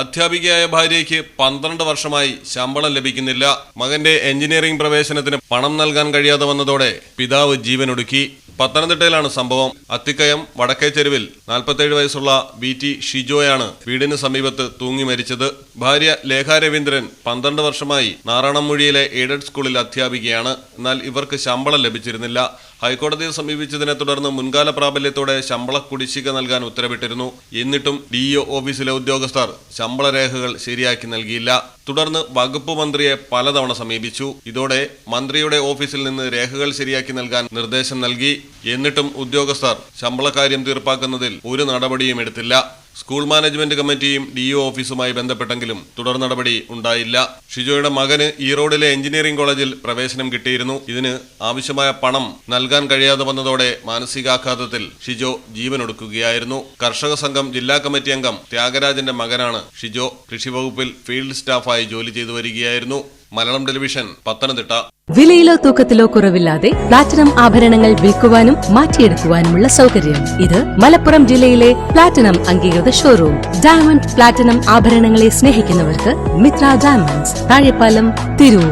അധ്യാപികയായ ഭാര്യയ്ക്ക് പന്ത്രണ്ട് വർഷമായി ശമ്പളം ലഭിക്കുന്നില്ല. മകന്റെ എഞ്ചിനീയറിംഗ് പ്രവേശനത്തിന് പണം നൽകാൻ കഴിയാതെ വന്നതോടെ പിതാവ് ജീവനൊടുക്കി. പത്തനംതിട്ടയിലാണ് സംഭവം. അത്തിക്കയം വടക്കേ ചെരുവിൽ നാൽപ്പത്തേഴ് വയസ്സുള്ള വി ടി ഷിജോയാണ് വീടിന് സമീപത്ത് തൂങ്ങി മരിച്ചത്. ഭാര്യ ലേഖ രവീന്ദ്രൻ പന്ത്രണ്ട് വർഷമായി നാറാണംമൊഴിയിലെ എയ്ഡഡ് സ്കൂളിൽ അധ്യാപികയാണ്. എന്നാൽ ഇവർക്ക് ശമ്പളം ലഭിച്ചിരുന്നില്ല. ഹൈക്കോടതിയെ സമീപിച്ചതിനെ തുടർന്ന് മുൻകാല പ്രാബല്യത്തോടെ ശമ്പള കുടിശ്ശിക നൽകാൻ ഉത്തരവിട്ടിരുന്നു. എന്നിട്ടും ഡിഇഒ ഓഫീസിലെ ഉദ്യോഗസ്ഥർ ശമ്പള രേഖകൾ ശരിയാക്കി നൽകിയില്ല. തുടർന്ന് വകുപ്പ് മന്ത്രിയെ പലതവണ സമീപിച്ചു. ഇതോടെ മന്ത്രിയുടെ ഓഫീസിൽ നിന്ന് രേഖകൾ ശരിയാക്കി നൽകാൻ നിർദ്ദേശം നൽകി. എന്നിട്ടും ഉദ്യോഗസ്ഥർ ശമ്പളക്കാര്യം തീർപ്പാക്കുന്നതിൽ ഒരു നടപടിയും എടുത്തില്ല. സ്കൂൾ മാനേജ്മെന്റ് കമ്മിറ്റിയും ഡിഇഒ ഓഫീസുമായി ബന്ധപ്പെട്ടെങ്കിലും തുടർ നടപടി ഉണ്ടായില്ല. ഷിജോയുടെ മകന് ഈറോഡിലെ എഞ്ചിനീയറിംഗ് കോളേജിൽ പ്രവേശനം കിട്ടിയിരുന്നു. ഇതിന് ആവശ്യമായ പണം നൽകാൻ കഴിയാതെ വന്നതോടെ മാനസികാഘാതത്തിൽ ഷിജോ ജീവനൊടുക്കുകയായിരുന്നു. കർഷക സംഘം ജില്ലാ കമ്മിറ്റി അംഗം ത്യാഗരാജന്റെ മകനാണ് ഷിജോ. കൃഷിവകുപ്പിൽ ഫീൽഡ് സ്റ്റാഫായി ജോലി ചെയ്തു വരികയായിരുന്നു. മലയാളം ടെലിവിഷൻ പത്തനംതിട്ട. വിലയിലോ തൂക്കത്തിലോ കുറവില്ലാതെ പ്ലാറ്റിനം ആഭരണങ്ങൾ വിൽക്കുവാനും മാറ്റിയെടുക്കുവാനുമുള്ള സൗകര്യം. ഇത് മലപ്പുറം ജില്ലയിലെ പ്ലാറ്റിനം അംഗീകൃത ഷോറൂം ഡയമണ്ട് പ്ലാറ്റിനം ആഭരണങ്ങളെ സ്നേഹിക്കുന്നവർക്ക് മിത്ര ഡയമണ്ട്സ് താഴെപ്പാലം തിരൂർ.